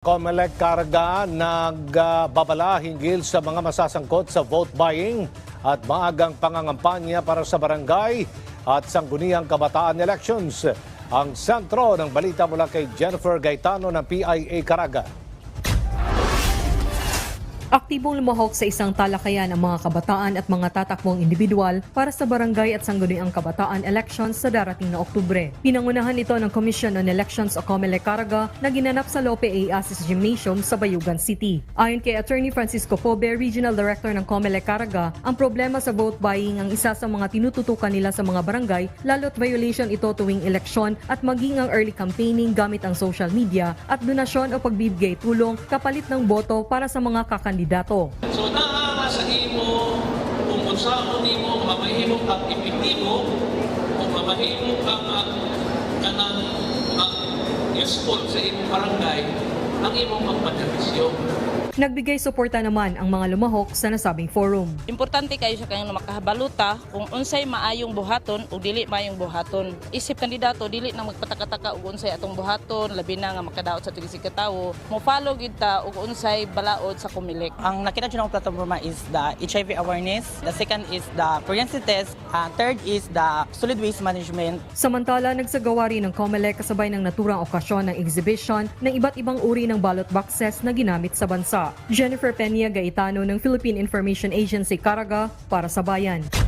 Comelec Carga nagbabala hinggil sa mga masasangkot sa vote buying at maagang pangangampanya para sa barangay at sangguniang kabataan elections. Ang sentro ng balita mula kay Jennifer Gaetano ng PIA Caraga. Aktibong lumahok sa isang talakayan ang mga kabataan at mga tatakbong individual para sa barangay at sangguniang kabataan elections sa darating na Oktubre. Pinangunahan ito ng Commission on Elections o COMELEC Caraga na ginanap sa Lope A. Asis Gymnasium sa Bayugan City. Ayon kay Attorney Francisco Pobe, Regional Director ng COMELEC Caraga, ang problema sa vote buying ang isa sa mga tinututukan nila sa mga barangay lalo't violation ito tuwing eleksyon at maging ang early campaigning gamit ang social media at donasyon o pagbibigay tulong kapalit ng boto para sa mga kakandidato. So naa sa imo kung unsaon nimo mamahimo ang epektibo o mamahimo ang ang kanang ang useful sa imong barangay ang imong pagpademisyon. Nagbigay suporta naman ang mga lumahok sa nasabing forum. Importante kayo sa kanyang makahabaluta kung unsay maayong buhaton o dili maayong buhaton. Isip kandidato dili na magpatakataka og unsay atong buhaton labi na nga makadaot sa tigisig katawo. Mo follow gid ta og unsay balaod sa kumilik. Ang nakita dyan ng platforma is the HIV awareness. The second is the pregnancy test. Uh, third is the solid waste management. Samantala, nagsagawa rin ng COMELEC kasabay ng naturang okasyon ng exhibition ng iba't ibang uri ng ballot boxes na ginamit sa bansa. Jennifer Peña Gaetano ng Philippine Information Agency Caraga para sa Bayan.